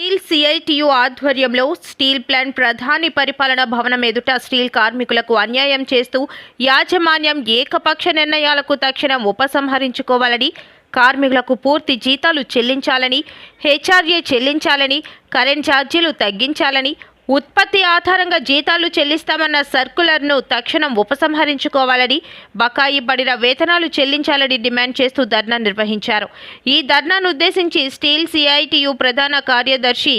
Steel CITU ఆధ్వర్యంలో steel plant ప్రధాని పరిపాలన భవనం ఎదుట స్టీల్ కార్మికులకు అన్యాయం చేస్తూ యాజమాన్యం ఏకపక్ష నిర్ణయాలకు తక్షణం ఉపసంహరించుకోవాలని కార్మికులకు పూర్తి జీతాలు చెల్లించాలని హెచ్ఆర్ఏ చెల్లించాలని కరెంట్ ఛార్జీలు తగ్గించాలని ఉత్పత్తి ఆధారంగా జీతాలు చెల్లిస్తామన్న సర్కులర్ను తక్షణం ఉపసంహరించుకోవాలని బకాయి పడిన వేతనాలు చెల్లించాలని డిమాండ్ చేస్తూ ధర్నా నిర్వహించారు. ఈ ధర్నాను ఉద్దేశించి స్టీల్ సిఐటియు ప్రధాన కార్యదర్శి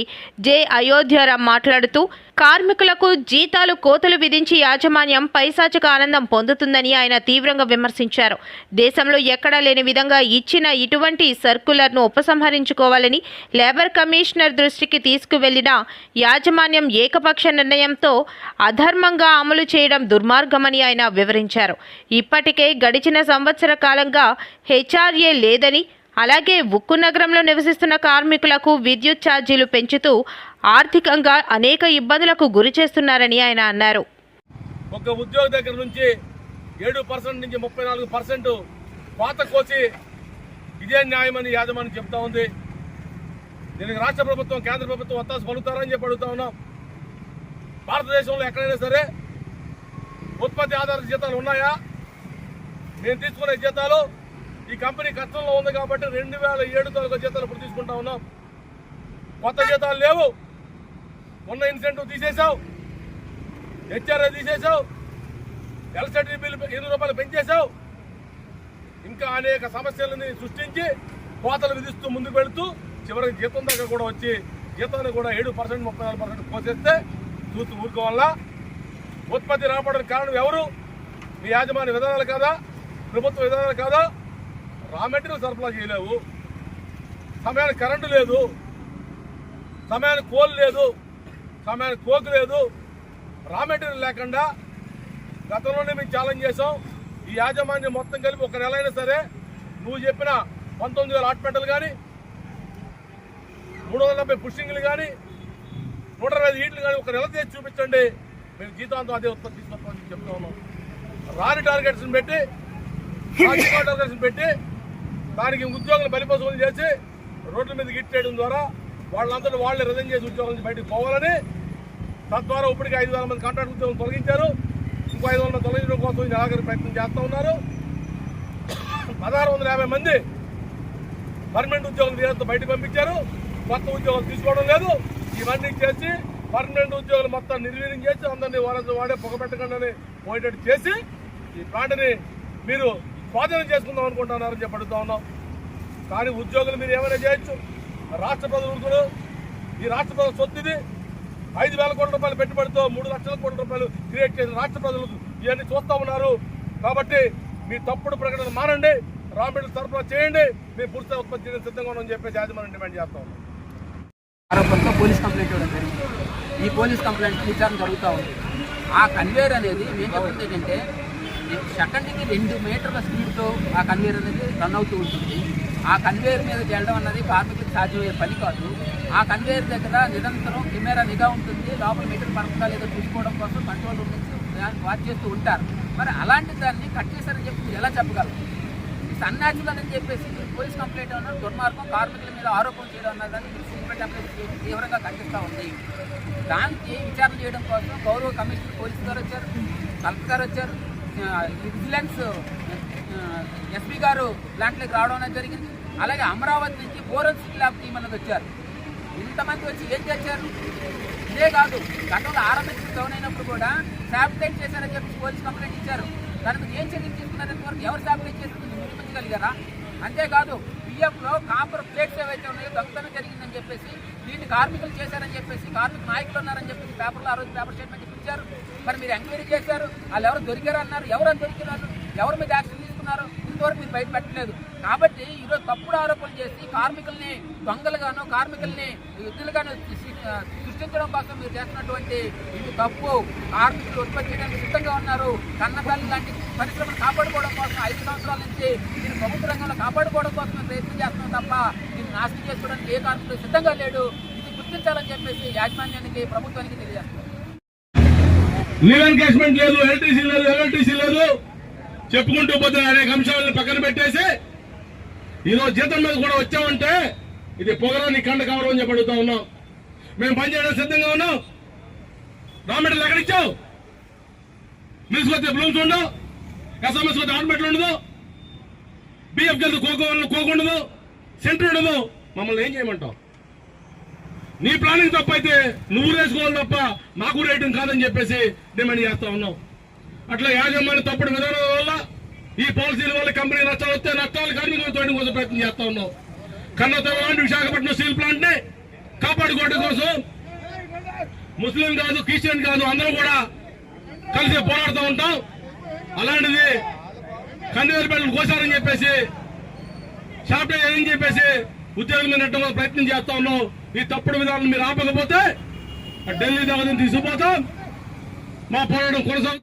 జె అయోధ్యరామ్ మాట్లాడుతూ కార్మికులకు జీతాలు కోతలు విధించి యాజమాన్యం పైశాచిక ఆనందం పొందుతుందని ఆయన తీవ్రంగా విమర్శించారు. దేశంలో ఎక్కడా లేని విధంగా ఇచ్చిన ఇటువంటి సర్కులర్ను ఉపసంహరించుకోవాలని లేబర్ కమిషనర్ దృష్టికి తీసుకువెళ్ళిన యాజమాన్యం ఏకపక్ష నిర్ణయంతో అధర్మంగా అమలు చేయడం దుర్మార్గమని ఆయన వివరించారు. ఇప్పటికే గడిచిన సంవత్సర కాలంగా హెచ్ఆర్ఏ లేదని అలాగే ఉక్కు నగరంలో నివసిస్తున్న కార్మికులకు విద్యుత్ ఛార్జీలు పెంచుతూ ఆర్థికంగా అనేక ఇబ్బందులకు గురి చేస్తున్నారని ఆయన అన్నారు. ఒక ఉద్యోగి దగ్గర నుంచి ఏడు పర్సెంట్ నుంచి ముప్పై నాలుగు పర్సెంట్ కోత కోసి ఇదే న్యాయమని యాజమాన్యం చెప్తా ఉంది. దీనికి రాష్ట్ర ప్రభుత్వం కేంద్ర ప్రభుత్వం ఒత్తాసు పలుకుతారని చెప్పి అడుగుతా ఉన్నాం. భారతదేశంలో ఎక్కడైనా సరే ఉత్పత్తి ఆధారిత జీతాలు ఉన్నాయా? నేను తీసుకునే జీతాలు ఈ కంపెనీ కష్టంలో ఉంది కాబట్టి రెండు వేల ఏడు తొలగ జీతాలు ఇప్పుడు తీసుకుంటా ఉన్నాం. కొత్త జీతాలు లేవు. ఉన్న ఇన్సెంటివ్ తీసేసావు హెచ్ఆర్ఏ తీసేసావు ఎలక్ట్రిసిటీ బిల్లు ఎనిమిది రూపాయలు పెంచేశావు. ఇంకా అనేక సమస్యలని సృష్టించి కోతలు విధిస్తూ ముందుకు వెళుతూ చివరికి జీతం దాకా కూడా వచ్చి జీతాన్ని కూడా ఏడు పర్సెంట్ ముప్పై నాలుగు పర్సెంట్ కోసేస్తే చూస్తూ ఊరుకోవాలా ఉత్పత్తి రాబడడానికి కారణం ఎవరు? మీ యాజమాన్య విధానాలు కాదా? ప్రభుత్వ విధానాలు కాదా? రా మెటీరియల్ సరఫరా చేయలేవు. సమయానికి కరెంటు లేదు. సమయానికి కోల్ లేదు. సమయానికి కోక్ లేదు. రా మెటీరియల్ లేకుండా గతంలోనే మేము ఛాలెంజ్ చేసాం ఈ యాజమాన్యం మొత్తం కలిపి ఒక నెల అయినా సరే నువ్వు చెప్పిన పంతొమ్మిది వేల ఆటపెట్టలు కానీ మూడు వందల డెబ్బై పుషింగ్లు కానీ నూట ఇరవై ఐదు హీట్లు కానీ ఒక నెల చేసి చూపించండి. మేము జీతాంతం అదే ఉత్పత్తి తీసుకొస్తామని చెప్తా ఉన్నాం. రాని టార్గెట్స్ని పెట్టి టార్గెట్స్ని పెట్టి దానికి ఉద్యోగులు బలిపశువులు చేసి రోడ్ల మీద గిట్టేయడం ద్వారా వాళ్ళందరూ వాళ్ళే రిజైన్ చేసి ఉద్యోగం నుంచి బయటకు పోవాలని తద్వారా ఇప్పటికే ఐదు వేల మంది కాంట్రాక్ట్ ఉద్యోగం తొలగించారు. ఇంకో ఐదు వందల తొలగించడం కోసం ఇది ఆఖరి ప్రయత్నం చేస్తూ ఉన్నారు. పదహారు వందల యాభై మంది పర్మనెంట్ ఉద్యోగం తీయడంతో బయటకు పంపించారు. కొత్త ఉద్యోగాలు తీసుకోవడం లేదు. ఇవన్నీ చేసి పర్మనెంట్ ఉద్యోగులు మొత్తం నిర్వీర్యం చేసి అందరినీ వాళ్ళ వాడే పొగపెట్టకుండా పోయేటట్టు చేసి ఈ ప్లాంట్ని మీరు స్వాధీనం చేసుకుందాం అనుకుంటున్నారని చెప్పి అడుగుతా ఉన్నాం. కానీ ఉద్యోగులు మీరు ఏమైనా చేయొచ్చు? రాష్ట్ర ప్రజలు ఈ రాష్ట్ర ప్రజల సొత్తు ఇది ఐదు వేల కోట్ల రూపాయలు పెట్టుబడితో మూడు లక్షల కోట్ల రూపాయలు క్రియేట్ చేసిన రాష్ట్ర ప్రజలు ఇవన్నీ చూస్తూ ఉన్నారు. కాబట్టి మీ తప్పుడు ప్రకటన మానండి. రా మెటీరియల్ సరఫరా చేయండి. మేము పూర్తిగా ఉత్పత్తి చేయడానికి సిద్ధంగా ఉన్నామని చెప్పేసి యాజమాన్యం డిమాండ్ చేస్తా ఉన్నాం. ఆరోపణతో పోలీస్ కంప్లైంట్ ఇవ్వడం జరిగింది. ఈ పోలీస్ కంప్లైంట్ విచారణ జరుగుతూ ఉంది. ఆ కన్వేయర్ అనేది మేము చెప్తుంది ఏంటంటే సెకండ్కి రెండు మీటర్ల స్పీడ్తో ఆ కన్వేయర్ అనేది రన్ అవుతూ ఉంటుంది. ఆ కన్వేయర్ మీద వెళ్ళడం అన్నది కార్మికులకు సాధ్యమయ్యే పని కాదు. ఆ కన్వేయర్ దగ్గర నిరంతరం కెమెరా నిఘా ఉంటుంది. లోపల మీటర్ పరపడా లేదో చూసుకోవడం కోసం కంట్రోల్ రూమ్ నుంచి దాన్ని వాచ్ చేస్తూ ఉంటారు. మరి అలాంటి దాన్ని కట్ చేశారని చెప్పి ఎలా చెప్పగలరు? సన్నాచులు అని చెప్పేసి పోలీస్ కంప్లైంట్ అన్నారు దుర్మార్గం కార్మికుల మీద ఆరోపణ చేయడం అన్నదాన్ని మీరు సీక్రెట్ అప్లై తీవ్రంగా ఖండిస్తూ ఉంది. దానికి విచారణ చేయడం కోసం గౌరవ కమిషనర్ పోలీసు గారు వచ్చారు కలెక్టర్ గారు వచ్చారు విజిలెన్స్ ఎస్పీ గారు ప్లాంట్లోకి రావడం అనేది జరిగింది. అలాగే అమరావతి నుంచి ఫోరెన్సిక్ ల్యాబ్ టీం అనేది వచ్చారు. ఇంతమంది వచ్చి ఏం చేశారు? ఇదే కాదు గతంలో ఆరంభించిన డౌన్ అయినప్పుడు కూడా శాబిటైట్ చేశారని చెప్పి పోలీస్ కంప్లైంట్ ఇచ్చారు. దానికి ఏం చర్యలు తీసుకున్నారని వరకు ఎవరు శాబిటైట్ చేశారు నిరూపించగలిగారా అంతేకాదు పిఎఫ్లో కాపర్ ప్లేట్స్ ఏవైతే ఉన్నాయో దొంగతనం జరిగిందని చెప్పేసి దీన్ని కార్మికులు చేశారని చెప్పేసి కార్మిక నాయకులు ఉన్నారని చెప్పేసి పేపర్లో ఆ రోజు పేపర్ స్టేట్మెంట్ ఇచ్చారు మరి మీరు ఎంక్వైరీ చేశారు. వాళ్ళు ఎవరు దొరికారు అన్నారు ఎవరు దొరికినారు? ఎవరు మీద యాక్షన్ తీసుకున్నారు? ఇంతవరకు మీరు బయట పెట్టలేదు కాబట్టి ఈరోజు తప్పుడు ఆరోపణలు చేసి కార్మికుల్ని దొంగలుగాను కార్మికుల్ని యుద్ధులుగాను సృష్టించడం కోసం మీరు చేస్తున్నటువంటి ఇది తప్పు కార్మికులు ఉత్పత్తి చేయడానికి సిద్ధంగా ఉన్నారు. కన్నతల్లి లాంటి పరిశ్రమను కాపాడుకోవడం కోసం ఐదు సంవత్సరాల నుంచి దీన్ని ప్రభుత్వ రంగంలో కాపాడుకోవడం కోసం మేము ప్రయత్నం చేస్తున్నాం తప్ప దీన్ని నాశనం చేసుకోవడానికి ఏ కార్మికులు సిద్ధంగా లేడు. ఇది గుర్తించాలని చెప్పేసి యాజమాన్యానికి ప్రభుత్వానికి తెలియజేస్తున్నాం. లీవ్ ఎన్కేజ్మెంట్ లేదు ఎలక్ట్రిసిటీ లేదు ఎలక్ట్రిసిటీ లేదు. చెప్పుకుంటూ పోతే అనేక అంశాలను పక్కన పెట్టేసి ఈరోజు జీతం మీద కూడా వచ్చామంటే ఇది పొగరాని కండ కవరం అని చెప్పి అడుగుతా ఉన్నాం. మేము పని సిద్ధంగా ఉన్నాం. రా మెటీరియల్ ఎక్కడిచ్చావు మిల్స్ బ్లూమ్స్ ఉండవు. ఎస్ఎంఎస్ వస్తే ఆటోమేటిక్ ఉండదు బిఎఫ్ కలిసి కోకో కోకుండదు ఉండదు. సెంటర్ ఉండదు. మమ్మల్ని ఏం చేయమంటావు? నీ ప్లానింగ్ తప్పైతే నువ్వు వేసుకోవాలి తప్ప మాకు రేటింగ్ కాదని చెప్పేసి డిమాండ్ చేస్తా ఉన్నావు అట్లా యాజమాన్య తప్పుడు విధానాల వల్ల ఈ పాలసీల వల్ల కంపెనీ నష్టాలు వస్తే నష్టాలు కార్మికులు తోయడం కోసం ప్రయత్నం చేస్తా ఉన్నాం. కన్నతల లాంటి విశాఖపట్నం స్టీల్ ప్లాంట్ని కాపాడుకోవడం కోసం ముస్లిం కాదు క్రిస్టియన్ కాదు అందరూ కూడా కలిసి పోరాడుతూ ఉంటాం. అలాంటిది కన్నీరు బిడ్డలు కోసారని చెప్పేసి షాప్టర్ ఏం చెప్పేసి ఉద్యోగం నెట్టడం ప్రయత్నం చేస్తా ఉన్నాం. ఈ తప్పుడు విధానం మీరు ఆపకపోతే ఢిల్లీ దగ్గర తీసుకుపోతాం. మా పోరాటం కొనసాగుతుంది.